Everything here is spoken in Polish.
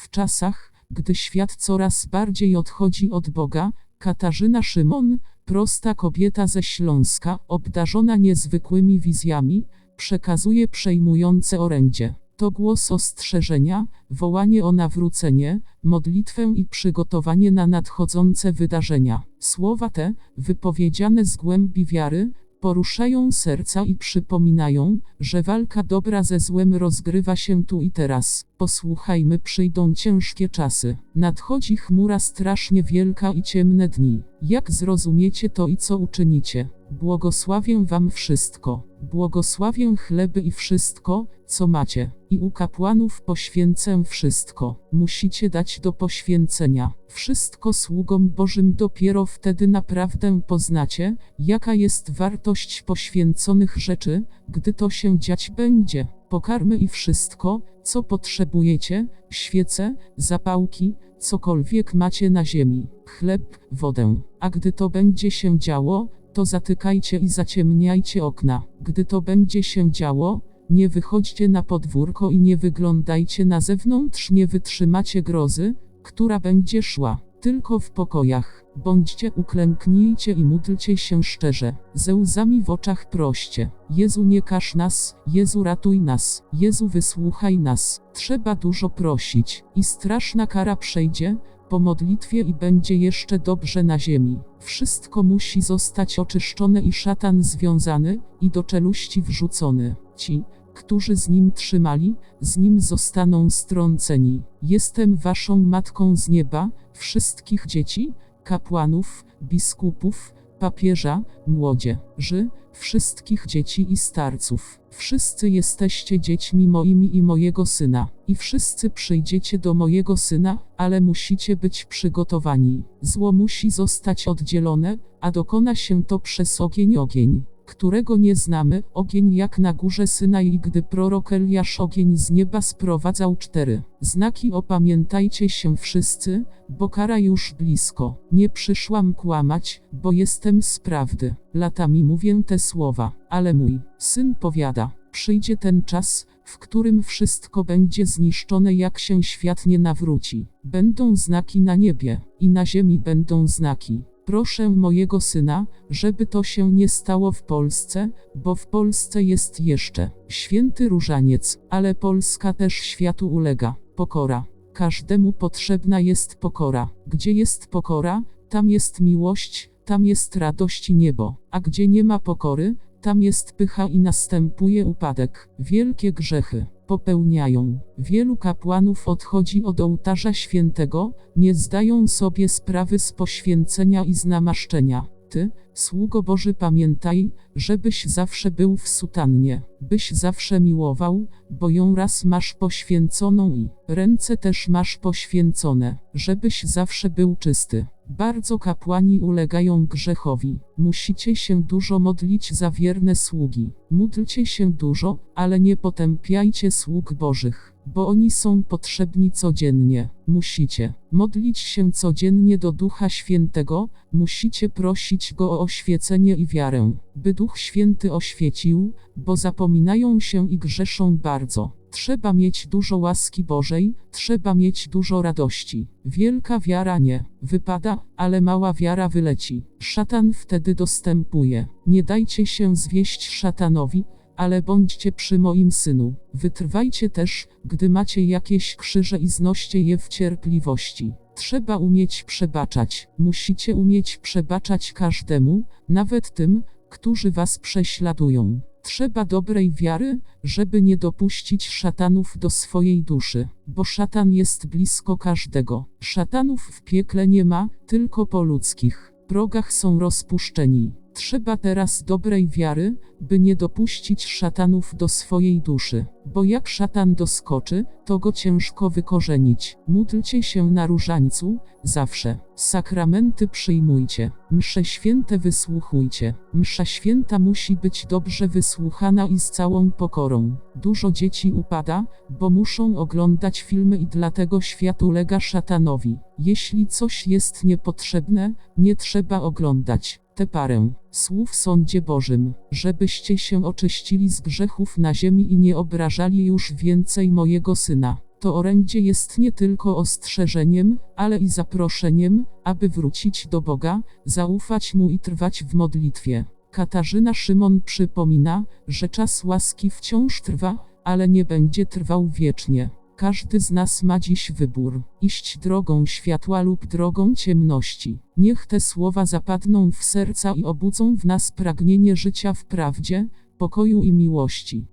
W czasach, gdy świat coraz bardziej odchodzi od Boga, Katarzyna Szymon, prosta kobieta ze Śląska, obdarzona niezwykłymi wizjami, przekazuje przejmujące orędzie. To głos ostrzeżenia, wołanie o nawrócenie, modlitwę i przygotowanie na nadchodzące wydarzenia. Słowa te, wypowiedziane z głębi wiary, poruszają serca i przypominają, że walka dobra ze złem rozgrywa się tu i teraz. Posłuchajmy, przyjdą ciężkie czasy. Nadchodzi chmura strasznie wielka i ciemne dni. Jak zrozumiecie to i co uczynicie? Błogosławię wam wszystko. Błogosławię chleby i wszystko, co macie. I u kapłanów poświęcę wszystko. Musicie dać do poświęcenia. Wszystko sługom Bożym dopiero wtedy naprawdę poznacie, jaka jest wartość poświęconych rzeczy, gdy to się dziać będzie. Pokarmy i wszystko, co potrzebujecie, świece, zapałki, cokolwiek macie na ziemi, chleb, wodę. A gdy to będzie się działo, to zatykajcie i zaciemniajcie okna. Gdy to będzie się działo, nie wychodźcie na podwórko i nie wyglądajcie na zewnątrz, nie wytrzymacie grozy, która będzie szła. Tylko w pokojach. Bądźcie uklęknijcie i módlcie się szczerze, ze łzami w oczach proście. Jezu nie każ nas, Jezu ratuj nas, Jezu wysłuchaj nas. Trzeba dużo prosić i straszna kara przejdzie, po modlitwie i będzie jeszcze dobrze na ziemi. Wszystko musi zostać oczyszczone i szatan związany, i do czeluści wrzucony. Ci, którzy z nim trzymali, z nim zostaną strąceni. Jestem waszą matką z nieba, wszystkich dzieci, kapłanów, biskupów, papieża, młodzieży, wszystkich dzieci i starców. Wszyscy jesteście dziećmi moimi i mojego syna. I wszyscy przyjdziecie do mojego syna, ale musicie być przygotowani. Zło musi zostać oddzielone, a dokona się to przez ogień ogień którego nie znamy, ogień jak na górze Synai, gdy prorok Eliasz ogień z nieba sprowadzał cztery znaki. Opamiętajcie się wszyscy, bo kara już blisko. Nie przyszłam kłamać, bo jestem z prawdy. Latami mówię te słowa, ale mój syn powiada, przyjdzie ten czas, w którym wszystko będzie zniszczone, jak się świat nie nawróci. Będą znaki na niebie, i na ziemi będą znaki. Proszę mojego syna, żeby to się nie stało w Polsce, bo w Polsce jest jeszcze święty różaniec, ale Polska też światu ulega. Pokora. Każdemu potrzebna jest pokora. Gdzie jest pokora, tam jest miłość, tam jest radość i niebo. A gdzie nie ma pokory, tam jest pycha i następuje upadek. Wielkie grzechy popełniają. Wielu kapłanów odchodzi od ołtarza świętego, nie zdają sobie sprawy z poświęcenia i z namaszczenia. Ty, sługo Boży, pamiętaj, żebyś zawsze był w sutannie, byś zawsze miłował, bo ją raz masz poświęconą i ręce też masz poświęcone, żebyś zawsze był czysty. Bardzo kapłani ulegają grzechowi. Musicie się dużo modlić za wierne sługi. Módlcie się dużo, ale nie potępiajcie sług Bożych, bo oni są potrzebni codziennie. Musicie modlić się codziennie do Ducha Świętego, musicie prosić Go o oświecenie i wiarę, by Duch Święty oświecił, bo zapominają się i grzeszą bardzo. Trzeba mieć dużo łaski Bożej, trzeba mieć dużo radości. Wielka wiara nie wypada, ale mała wiara wyleci. Szatan wtedy dostępuje. Nie dajcie się zwieść szatanowi, ale bądźcie przy moim synu. Wytrwajcie też, gdy macie jakieś krzyże i znoście je w cierpliwości. Trzeba umieć przebaczać. Musicie umieć przebaczać każdemu, nawet tym, którzy was prześladują. Trzeba dobrej wiary, żeby nie dopuścić szatanów do swojej duszy, bo szatan jest blisko każdego. Szatanów w piekle nie ma, tylko po ludzkich progach są rozpuszczeni. Trzeba teraz dobrej wiary, by nie dopuścić szatanów do swojej duszy, bo jak szatan doskoczy, to go ciężko wykorzenić. Módlcie się na różańcu, zawsze. Sakramenty przyjmujcie. Msze święte wysłuchujcie. Msza święta musi być dobrze wysłuchana i z całą pokorą. Dużo dzieci upada, bo muszą oglądać filmy i dlatego świat ulega szatanowi. Jeśli coś jest niepotrzebne, nie trzeba oglądać tę parę słów sądzie Bożym, żebyście się oczyścili z grzechów na ziemi i nie obrażali już więcej mojego syna. To orędzie jest nie tylko ostrzeżeniem, ale i zaproszeniem, aby wrócić do Boga, zaufać Mu i trwać w modlitwie. Katarzyna Szymon przypomina, że czas łaski wciąż trwa, ale nie będzie trwał wiecznie. Każdy z nas ma dziś wybór: iść drogą światła lub drogą ciemności. Niech te słowa zapadną w serca i obudzą w nas pragnienie życia w prawdzie, pokoju i miłości.